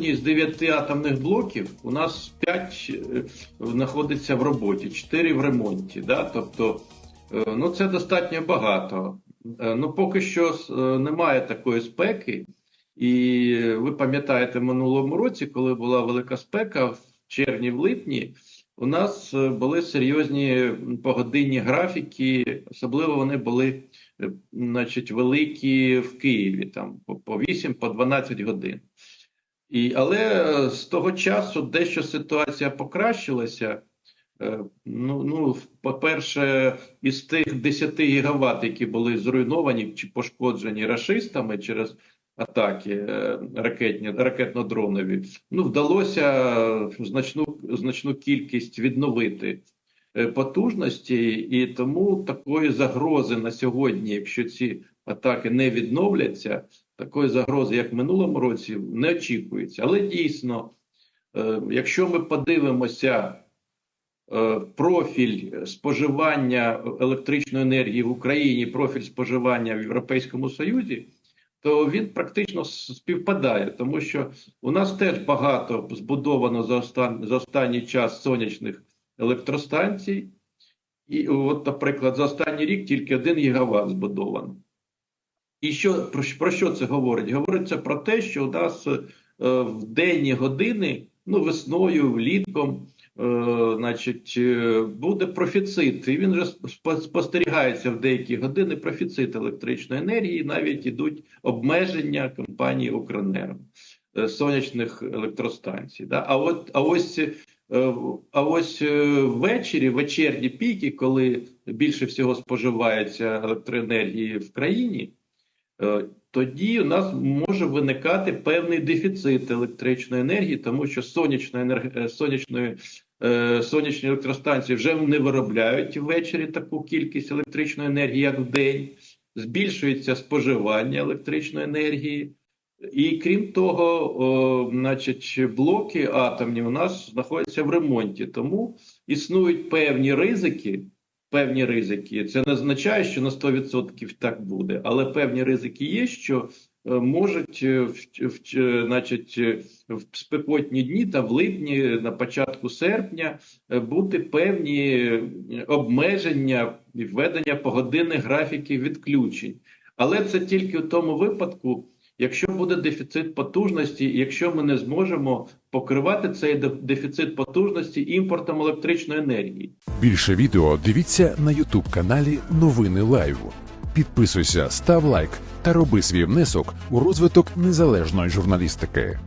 з 9 атомних блоків у нас 5 знаходиться в роботі, 4 в ремонті. Да? Тобто, е, ну це достатньо багато. Е, Ну, поки що е, немає такої спеки. І ви пам'ятаєте, в минулому році, коли була велика спека, в червні, в липні, у нас е, були серйозні погодинні графіки, особливо вони були е, значить, великі в Києві, там по- по 8, по 12 годин. І, але е, з того часу дещо ситуація покращилася. Е, Ну, ну, по-перше, із тих 10 гігават, які були зруйновані чи пошкоджені рашистами через атаки е, ракетні, ракетно-дронові, ну, вдалося значну, значну кількість відновити потужності, і тому такої загрози на сьогодні, якщо ці атаки не відновляться, такої загрози, як в минулому році, не очікується. Але дійсно, е, якщо ми подивимося е, профіль споживання електричної енергії в Україні, профіль споживання в Європейському Союзі, то він практично співпадає, тому що у нас теж багато збудовано за, остан... за останній час сонячних електростанцій. І от, наприклад, за останній рік тільки 1 гігават збудовано. І що про, про що це говорить? Говориться про те, що у нас е, в денні години, ну весною, влітком, е, значить, е, буде профіцит. І він вже спостерігається в деякі години профіцит електричної енергії. Навіть ідуть обмеження компанії Укренерго е, сонячних електростанцій. Да? А от а ось. е, А ось е, ввечері, вечірні піки, коли більше всього споживається електроенергії в країні, тоді у нас може виникати певний дефіцит електричної енергії, тому що сонячної енерг... е, сонячної, е, сонячні електростанції вже не виробляють ввечері таку кількість електричної енергії, як в день, збільшується споживання електричної енергії. І крім того, о, значить, блоки атомні у нас знаходяться в ремонті, тому існують певні ризики. Певні ризики. Це не означає, що на 100% так буде, але певні ризики є, що е, можуть е, в, в, е, значить, в спекотні дні та в липні, на початку серпня, бути певні обмеження і введення погодинних графіків відключень. Але це тільки в тому випадку, якщо буде дефіцит потужності, якщо ми не зможемо покривати цей дефіцит потужності імпортом електричної енергії. Більше відео дивіться на Ютуб каналі Новини Лайв. Підписуйся, став лайк та роби свій внесок у розвиток незалежної журналістики.